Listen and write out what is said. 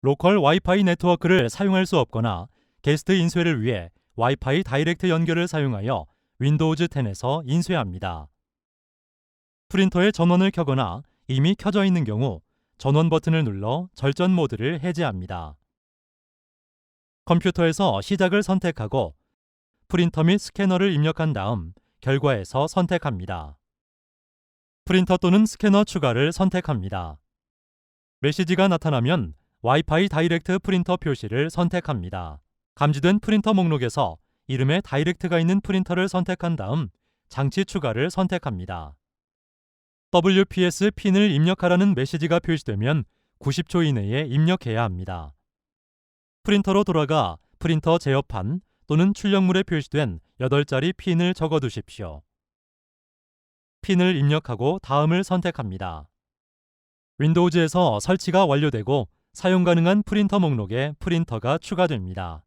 로컬 와이파이 네트워크를 사용할 수 없거나 게스트 인쇄를 위해 와이파이 다이렉트 연결을 사용하여 윈도우즈 10에서 인쇄합니다. 프린터의 전원을 켜거나 이미 켜져 있는 경우 전원 버튼을 눌러 절전 모드를 해제합니다. 컴퓨터에서 시작을 선택하고 프린터 및 스캐너를 입력한 다음 결과에서 선택합니다. 프린터 또는 스캐너 추가를 선택합니다. 메시지가 나타나면 와이파이 다이렉트 프린터 표시를 선택합니다. 감지된 프린터 목록에서 이름에 다이렉트가 있는 프린터를 선택한 다음 장치 추가를 선택합니다. WPS 핀을 입력하라는 메시지가 표시되면 90초 이내에 입력해야 합니다. 프린터로 돌아가 프린터 제어판 또는 출력물에 표시된 8자리 핀을 적어 두십시오. 핀을 입력하고 다음을 선택합니다. 윈도우즈에서 설치가 완료되고 사용 가능한 프린터 목록에 프린터가 추가됩니다.